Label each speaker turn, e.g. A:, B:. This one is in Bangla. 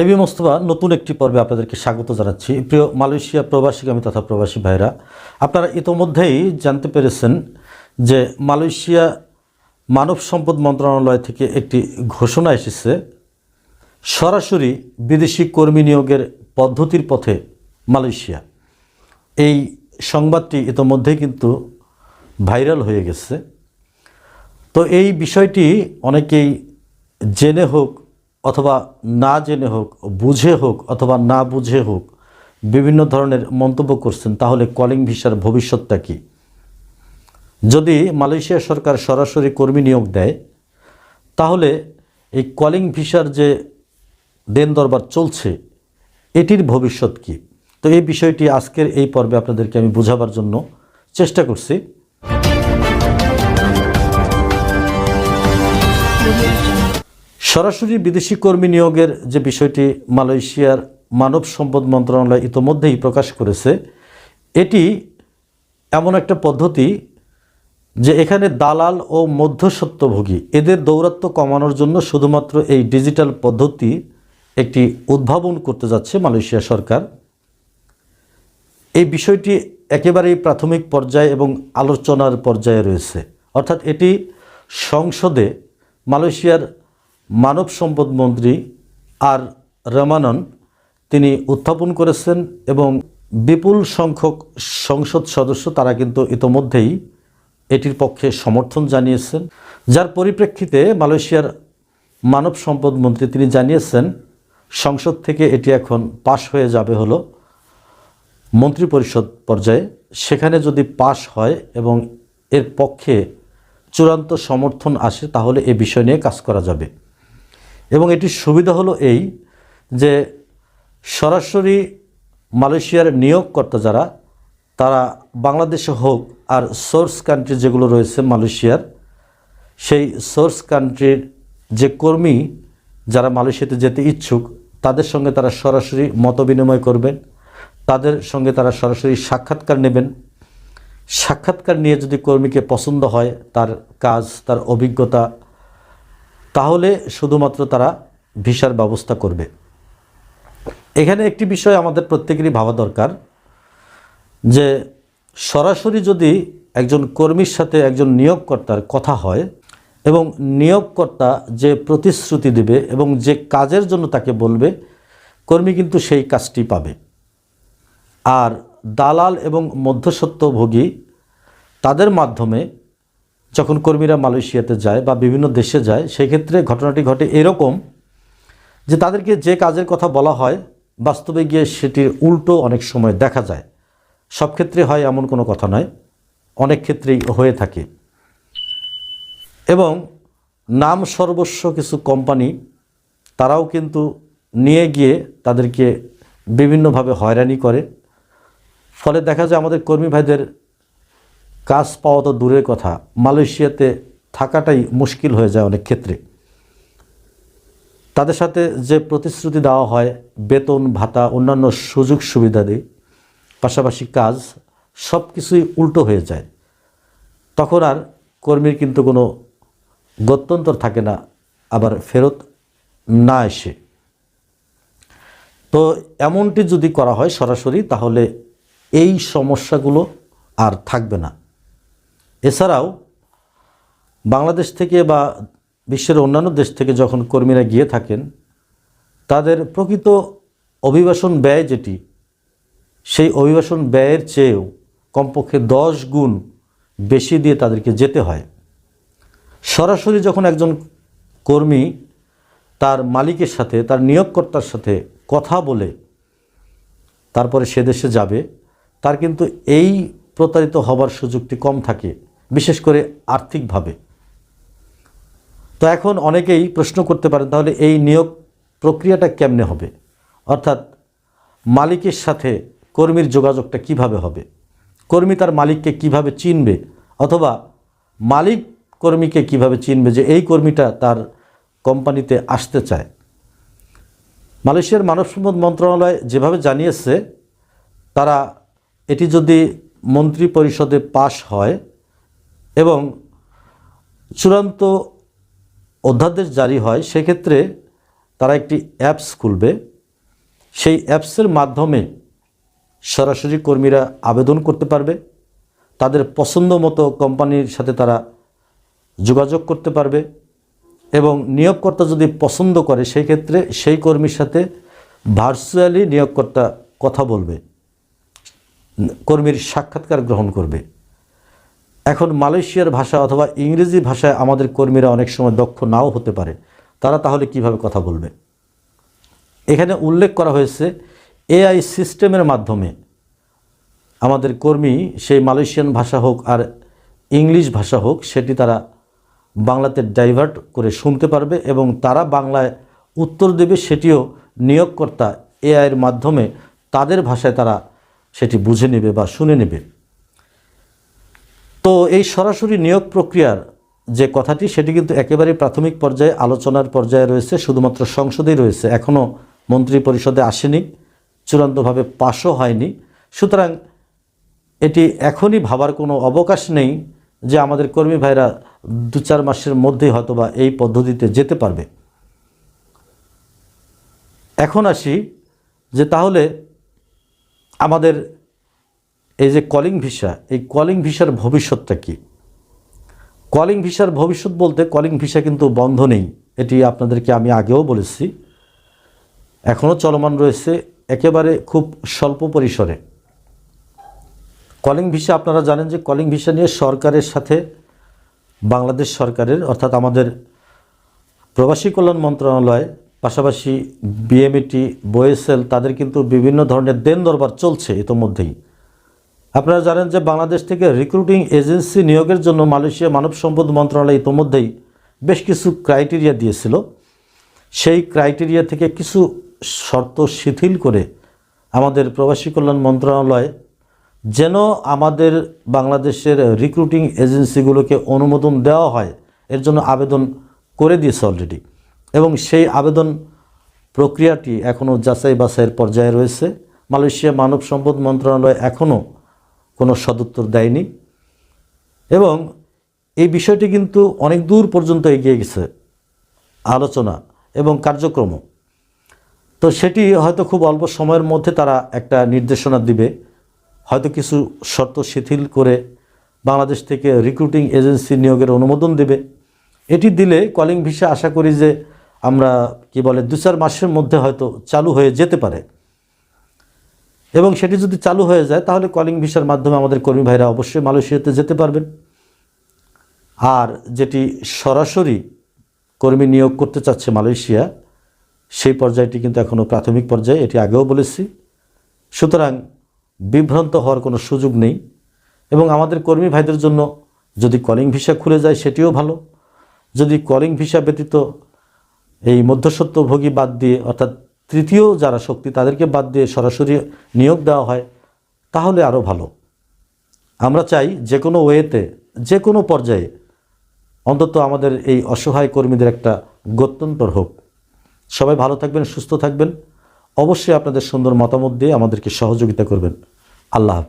A: এবি মোস্তফা, নতুন একটি পর্বে আপনাদেরকে স্বাগত জানাচ্ছি। প্রিয় মালয়েশিয়া প্রবাসীগামী তথা প্রবাসী ভাইরা আপনারা ইতোমধ্যেই জানতে পেরেছেন যে মালয়েশিয়া মানব সম্পদ মন্ত্রণালয় থেকে একটি ঘোষণা এসেছে। সরাসরি বিদেশি কর্মী নিয়োগের পদ্ধতির পথে মালয়েশিয়া। এই সংবাদটি ইতোমধ্যেই কিন্তু ভাইরাল হয়ে গেছে। তো এই বিষয়টি অনেকেই জেনে হোক অথবা না জেনে হোক, বুঝে হোক অথবা না বুঝে হোক বিভিন্ন ধরনের মন্তব্য করছেন, তাহলে কলিং ভিসার ভবিষ্যৎটা কী? যদি মালয়েশিয়া সরকার সরাসরি কর্মী নিয়োগ দেয়, তাহলে এই কলিং ভিসার যে দেন দরবার চলছে, এটির ভবিষ্যৎ কী? তো এই বিষয়টি আজকের এই পর্বে আপনাদেরকে আমি বোঝাবার জন্য চেষ্টা করছি। সরাসরি বিদেশি কর্মী নিয়োগের যে বিষয়টি মালয়েশিয়ার মানব সম্পদ মন্ত্রণালয় ইতোমধ্যেই প্রকাশ করেছে, এটি এমন একটা পদ্ধতি যে এখানে দালাল ও মধ্যস্বত্বভোগী, এদের দৌরাত্ম কমানোর জন্য শুধুমাত্র এই ডিজিটাল পদ্ধতি একটি উদ্ভাবন করতে যাচ্ছে মালয়েশিয়া সরকার। এই বিষয়টি একেবারেই প্রাথমিক পর্যায়ে এবং আলোচনার পর্যায়ে রয়েছে। অর্থাৎ এটি সংসদে মালয়েশিয়ার মানব সম্পদ মন্ত্রী আর রমানন, তিনি উত্থাপন করেছেন এবং বিপুল সংখ্যক সংসদ সদস্য তারা কিন্তু ইতোমধ্যেই এটির পক্ষে সমর্থন জানিয়েছেন। যার পরিপ্রেক্ষিতে মালয়েশিয়ার মানব সম্পদ মন্ত্রী তিনি জানিয়েছেন, সংসদ থেকে এটি এখন পাশ হয়ে যাবে হলো মন্ত্রিপরিষদ পর্যায়ে। সেখানে যদি পাশ হয় এবং এর পক্ষে চূড়ান্ত সমর্থন আসে, তাহলে এ বিষয় নিয়ে কাজ করা যাবে। এবং এটির সুবিধা হলো এই যে সরাসরি মালয়েশিয়ার নিয়োগকর্তা যারা, তারা বাংলাদেশে হোক আর সোর্স কান্ট্রি যেগুলো রয়েছে মালয়েশিয়ার, সেই সোর্স কান্ট্রির যে কর্মী যারা মালয়েশিয়াতে যেতে ইচ্ছুক, তাদের সঙ্গে তারা সরাসরি মত বিনিময় করবেন, তাদের সঙ্গে তারা সরাসরি সাক্ষাৎকার নেবেন। সাক্ষাৎকার নিয়ে যদি কর্মীকে পছন্দ হয়, তার কাজ, তার অভিজ্ঞতা তাহলে শুধুমাত্র তারা ভিসার ব্যবস্থা করবে। এখানে একটি বিষয় আমাদের প্রত্যেকেরই ভাবা দরকার, যে সরাসরি যদি একজন কর্মীর সাথে একজন নিয়োগকর্তার কথা হয় এবং নিয়োগকর্তা যে প্রতিশ্রুতি দেবে এবং যে কাজের জন্য তাকে বলবে, কর্মী কিন্তু সেই কাজটি পাবে। আর দালাল এবং মধ্যস্বত্বভোগী তাদের মাধ্যমে যখন কর্মীরা মালয়েশিয়াতে যায় বা বিভিন্ন দেশে যায়, সেক্ষেত্রে ঘটনাটি ঘটে এরকম যে তাদেরকে যে কাজের কথা বলা হয়, বাস্তবে গিয়ে সেটির উল্টো অনেক সময় দেখা যায়। সব ক্ষেত্রে হয় এমন কোনো কথা নয়, অনেক ক্ষেত্রেই হয়ে থাকে। এবং নাম সর্বস্ব কিছু কোম্পানি, তারাও কিন্তু নিয়ে গিয়ে তাদেরকে বিভিন্নভাবে হয়রানি করে। ফলে দেখা যায় আমাদের কর্মী ভাইদের কাজ পাওয়া তো দূরের কথা। মালয়েশিয়াতে থাকাটাই মুশকিল হয়ে যায় অনেক ক্ষেত্রে। তাদের সাথে যে প্রতিশ্রুতি দেওয়া হয়, বেতন, ভাতা, অন্যান্য সুযোগ সুবিধাদি পাশাপাশি কাজ, সব কিছুই উল্টো হয়ে যায়। তখন আর কর্মীর কিন্তু কোনো গত্যন্তর থাকে না, আবার ফেরত না এসে। তো এমনটি যদি করা হয় সরাসরি, তাহলে এই সমস্যাগুলো আর থাকবে না। এছাড়াও বাংলাদেশ থেকে বা বিশ্বের অন্যান্য দেশ থেকে যখন কর্মীরা গিয়ে থাকেন, তাদের প্রকৃত অভিবাসন ব্যয় যেটি, সেই অভিবাসন ব্যয়ের চেয়েও কমপক্ষে দশ গুণ বেশি দিয়ে তাদেরকে যেতে হয়। সরাসরি যখন একজন কর্মী তার মালিকের সাথে, তার নিয়োগকর্তার সাথে কথা বলে তারপরে সে দেশে যাবে, তার কিন্তু এই প্রতারিত হবার সুযোগটি কম থাকে। বিশেষ করে আর্থিকভাবে। তো এখন অনেকেই প্রশ্ন করতে পারেন, তাহলে এই নিয়োগ প্রক্রিয়াটা কেমনে হবে? অর্থাৎ মালিকের সাথে কর্মীর যোগাযোগটা কীভাবে হবে? কর্মী তার মালিককে কীভাবে চিনবে? অথবা মালিক কর্মীকে কীভাবে চিনবে যে এই কর্মীটা তার কোম্পানিতে আসতে চায়? মালয়েশিয়ার মানব সম্পদ মন্ত্রণালয় যেভাবে জানিয়েছে, তারা এটি যদি মন্ত্রী পরিষদে পাশ হয় এবং চূড়ান্ত অধ্যাদেশ জারি হয়, সেক্ষেত্রে তারা একটি অ্যাপস খুলবে। সেই অ্যাপসের মাধ্যমে সরাসরি কর্মীরা আবেদন করতে পারবে। তাদের পছন্দ মতো কোম্পানির সাথে তারা যোগাযোগ করতে পারবে এবং নিয়োগকর্তা যদি পছন্দ করে সেই ক্ষেত্রে সেই কর্মীর সাথে ভার্চুয়ালি নিয়োগকর্তা কথা বলবে, কর্মীর সাক্ষাৎকার গ্রহণ করবে। এখন মালয়েশিয়ার ভাষা অথবা ইংরেজি ভাষায় আমাদের কর্মীরা অনেক সময় দক্ষ নাও হতে পারে। তারা তাহলে কীভাবে কথা বলবে? এখানে উল্লেখ করা হয়েছে, এআই সিস্টেমের মাধ্যমে আমাদের কর্মী সেই মালয়েশিয়ান ভাষা হোক আর ইংলিশ ভাষা হোক, সেটি তারা বাংলাতে ডাইভার্ট করে শুনতে পারবে এবং তারা বাংলায় উত্তর দেবে, সেটিও নিয়োগকর্তা এআইয়ের মাধ্যমে তাদের ভাষায় তারা সেটি বুঝে নেবে বা শুনে নেবে। তো এই সরাসরি নিয়োগ প্রক্রিয়ার যে কথাটি, সেটি কিন্তু একেবারে প্রাথমিক পর্যায়ে, আলোচনার পর্যায়ে রয়েছে, শুধুমাত্র সংসদেই রয়েছে। এখনও মন্ত্রী পরিষদে আসেনি, চূড়ান্তভাবে পাশও হয়নি। সুতরাং এটি এখনই ভাবার কোনো অবকাশ নেই যে আমাদের কর্মী ভাইরা দু চার মাসের মধ্যেই হয়তোবা এই পদ্ধতিতে যেতে পারবে। এখন আসি যে তাহলে আমাদের এই যে কলিং ভিসা এই কলিং ভিসার ভবিষ্যৎটা কি? কলিং ভিসার ভবিষ্যৎ বলতে কলিং ভিসা কিন্তু বন্ধ নেই, এটি আপনাদেরকে আমি আগেও বলেছি। এখনও চলমান রয়েছে একেবারে খুব স্বল্প পরিসরে। কলিং ভিসা আপনারা জানেন যে কলিং ভিসা নিয়ে সরকারের সাথে, বাংলাদেশ সরকারের, অর্থাৎ আমাদের প্রবাসী কল্যাণ মন্ত্রণালয়, পাশাপাশি বিএমইটি বোয়েসেল তাদের কিন্তু বিভিন্ন ধরনের দেন দরবার চলছে ইতোমধ্যেই। আপনারা জানেন যে বাংলাদেশ থেকে রিক্রুটিং এজেন্সি নিয়োগের জন্য মালয়েশিয়া মানব সম্পদ মন্ত্রণালয় ইতোমধ্যেই বেশ কিছু ক্রাইটেরিয়া দিয়েছিল। সেই ক্রাইটেরিয়া থেকে কিছু শর্ত শিথিল করে আমাদের প্রবাসী কল্যাণ মন্ত্রণালয় যেন আমাদের বাংলাদেশের রিক্রুটিং এজেন্সিগুলোকে অনুমোদন দেওয়া হয়, এর জন্য আবেদন করে দিয়েছে অলরেডি এবং সেই আবেদন প্রক্রিয়াটি এখনও যাচাই বাছাইয়ের পর্যায়ে রয়েছে। মালয়েশিয়া মানব সম্পদ মন্ত্রণালয় এখনও কোনো সদুত্তর দেয়নি। এবং এই বিষয়টি কিন্তু অনেক দূর পর্যন্ত এগিয়ে গেছে আলোচনা এবং কার্যক্রম তো সেটি হয়তো খুব অল্প সময়ের মধ্যে তারা একটা নির্দেশনা দিবে। হয়তো কিছু শর্ত শিথিল করে বাংলাদেশ থেকে রিক্রুটিং এজেন্সি নিয়োগের অনুমোদন দেবে। এটি দিলে কলিং ভিসা আশা করি যে আমরা, কি বলে, দু চার মাসের মধ্যে হয়তো চালু হয়ে যেতে পারে। এবং সেটি যদি চালু হয়ে যায়, তাহলে কলিং ভিসার মাধ্যমে আমাদের কর্মী ভাইরা অবশ্যই মালয়েশিয়াতে যেতে পারবেন। আর যেটি সরাসরি কর্মী নিয়োগ করতে চাচ্ছে মালয়েশিয়া, সেই পর্যায়টি কিন্তু এখনও প্রাথমিক পর্যায়ে, এটি আগেও বলেছি। সুতরাং বিভ্রান্ত হওয়ার কোনো সুযোগ নেই এবং আমাদের কর্মী ভাইদের জন্য যদি কলিং ভিসা খুলে যায়, সেটিও ভালো। যদি কলিং ভিসা ব্যতীত এই মধ্যস্বত্বভোগী বাদ দিয়ে, অর্থাৎ তৃতীয় যারা শক্তি, তাদেরকে বাদ দিয়ে সরাসরি নিয়োগ দেওয়া হয়, তাহলে আরও ভালো। আমরা চাই যে কোনো ওয়েতে, যে কোনো পর্যায়ে অন্তত আমাদের এই অসহায় কর্মীদের একটা গত্যন্তর হোক। সবাই ভালো থাকবেন, সুস্থ থাকবেন। অবশ্যই আপনাদের সুন্দর মতামত দিয়ে আমাদেরকে সহযোগিতা করবেন। আল্লাহ হাফেজ।